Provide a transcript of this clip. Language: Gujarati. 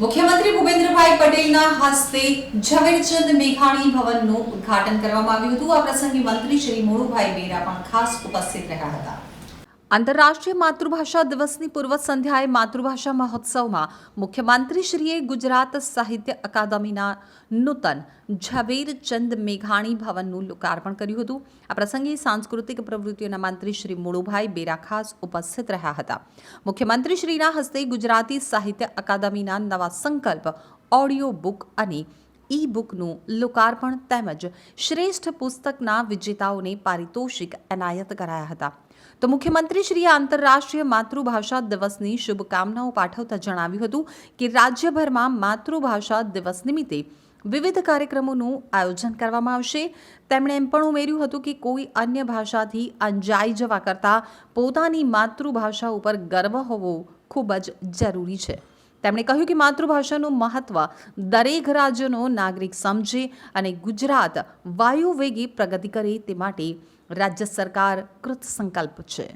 મુખ્યમંત્રી ભૂપેન્દ્રભાઈ પટેલના હસ્તે ઝવેરચંદ મેઘાણી ભવનનું ઉદ્ઘાટન કરવામાં આવ્યું હતું. આ પ્રસંગે મંત્રી શ્રી મોરુભાઈ બેરા પણ ખાસ ઉપસ્થિત રહ્યા હતા. આંતરરાષ્ટ્રીય માતૃભાષા દિવસની પૂર્વ સંધ્યાએ માતૃભાષા મહોત્સવમાં મુખ્યમંત્રીશ્રીએ ગુજરાત સાહિત્ય અકાદમીના નૂતન ઝવેરચંદ મેઘાણી ભવનનું લોકાર્પણ કર્યું હતું. આ પ્રસંગે સાંસ્કૃતિક પ્રવૃત્તિઓના મંત્રી શ્રી મુળુભાઈ બેરા ખાસ ઉપસ્થિત રહ્યા હતા. મુખ્યમંત્રીશ્રીના હસ્તે ગુજરાતી સાહિત્ય અકાદમીના નવા સંકલ્પ ઓડિયો બુક અને ઈ બુકનું લોકાર્પણ તેમજ શ્રેષ્ઠ પુસ્તકના વિજેતાઓને પારિતોષિક એનાયત કરાયા હતા. તો મુખ્યમંત્રીશ્રીએ આંતરરાષ્ટ્રીય માતૃભાષા દિવસની શુભકામનાઓ પાઠવતા જણાવ્યું હતું કે રાજ્યભરમાં માતૃભાષા દિવસ નિમિત્તે વિવિધ કાર્યક્રમોનું આયોજન કરવામાં આવશે. તેમણે એમ પણ ઉમેર્યું હતું કે કોઈ અન્ય ભાષાથી અંજાઈ જવા કરતાં પોતાની માતૃભાષા ઉપર ગર્વ હોવો ખૂબ જ જરૂરી છે. તેમણે કહ્યું કે માતૃભાષાનું મહત્વ દરેક રાજ્યનો નાગરિક સમજે અને ગુજરાત વાયુવેગી પ્રગતિ કરે તે માટે રાજ્ય સરકાર કૃત સંકલ્પ છે.